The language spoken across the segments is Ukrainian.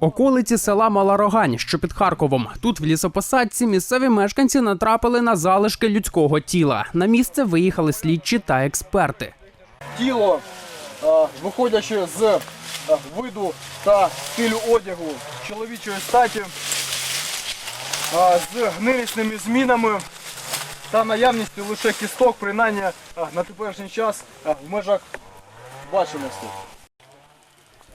Околиці села Мала Рогань, що під Харковом. Тут в лісопосадці місцеві мешканці натрапили на залишки людського тіла. На місце виїхали слідчі та експерти. тіло, е, виходячи з е, виду та стилю одягу чоловічої статі, е, з гнилісними змінами та наявністю лише кісток, принаймні на теперішній час в межах бачимості.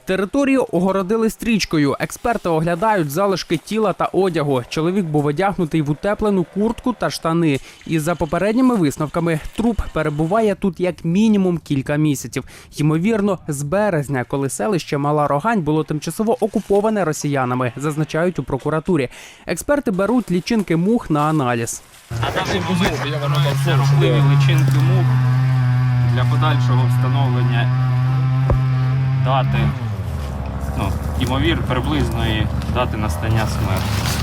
Територію огородили стрічкою. Експерти оглядають залишки тіла та одягу. Чоловік був одягнутий в утеплену куртку та штани. І за попередніми висновками труп перебуває тут як мінімум кілька місяців. Ймовірно, з березня, коли селище Мала Рогань було тимчасово окуповане росіянами, зазначають у прокуратурі. Експерти беруть лічинки мух на аналіз. А збираються рухливі личинки мух для подальшого встановлення дати, ну, ймовір, приблизної дати настання смерті.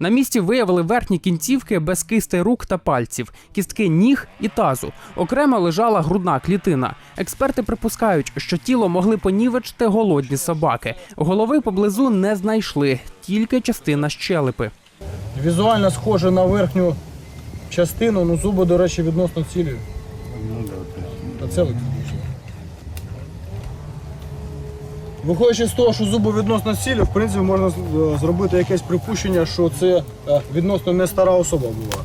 На місці виявили верхні кінцівки без кистей рук та пальців, кістки ніг і тазу. Окремо лежала грудна клітина. Експерти припускають, що тіло могли понівечити голодні собаки. Голови поблизу не знайшли, тільки частина щелепи. Візуально схоже на верхню частину, ну зуби, до речі, відносно цілі. Ну так. Це Виходячи з того, що зуби відносно цілі, в принципі, можна е, зробити якесь припущення, що це е, відносно не стара особа була.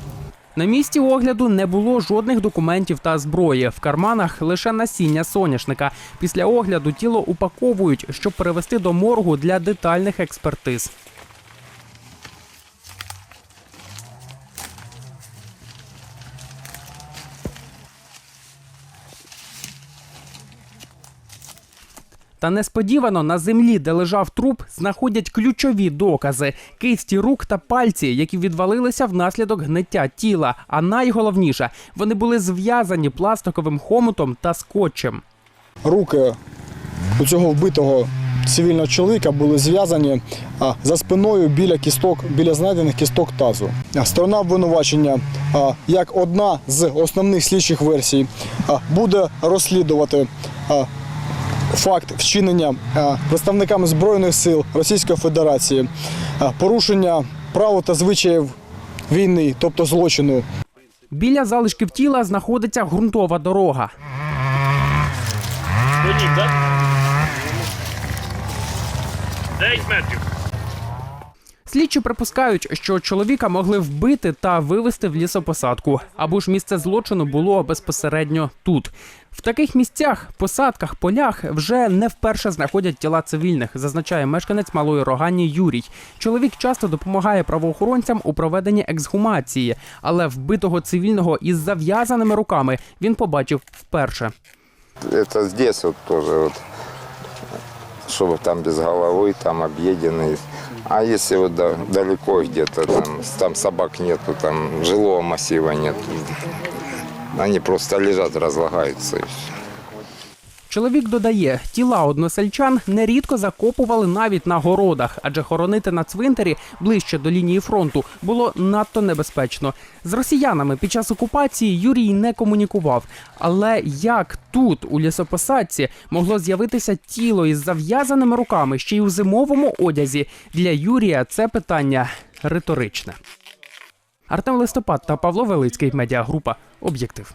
На місці огляду не було жодних документів та зброї. В карманах лише насіння соняшника. Після огляду тіло упаковують, щоб перевести до моргу для детальних експертиз. Та несподівано на землі, де лежав труп, знаходять ключові докази: кисті рук та пальці, які відвалилися внаслідок гниття тіла. А найголовніше, вони були зв'язані пластиковим хомутом та скотчем. Руки у цього вбитого цивільного чоловіка були зв'язані за спиною біля кісток, біля знайдених кісток тазу. Сторона обвинувачення, як одна з основних слідчих версій, буде розслідувати. Факт вчинення представниками Збройних сил Російської Федерації, порушення прав та звичаїв війни, тобто злочину, Біля залишків тіла знаходиться ґрунтова дорога. 9 метрів. Слідчі припускають, що чоловіка могли вбити та вивезти в лісопосадку, або ж місце злочину було безпосередньо тут. В таких місцях, посадках, полях вже не вперше знаходять тіла цивільних, зазначає мешканець малої рогані Юрій. Чоловік часто допомагає правоохоронцям у проведенні ексгумації, але вбитого цивільного із зав'язаними руками він побачив вперше. Это здесь тоже вот, чтобы там без головы, там объеденный. А если вот да- далеко где-то, там, там собак нету, там жилого массива нет, они просто лежат, разлагаются. и всё. Чоловік додає, тіла односельчан нерідко закопували навіть на городах, адже хоронити на цвинтарі ближче до лінії фронту було надто небезпечно. З росіянами під час окупації Юрій не комунікував. Але як тут, у лісопосадці, могло з'явитися тіло із зав'язаними руками ще й у зимовому одязі? Для Юрія це питання риторичне. Артем Листопад та Павло Велицький, медіагрупа Об'єктив.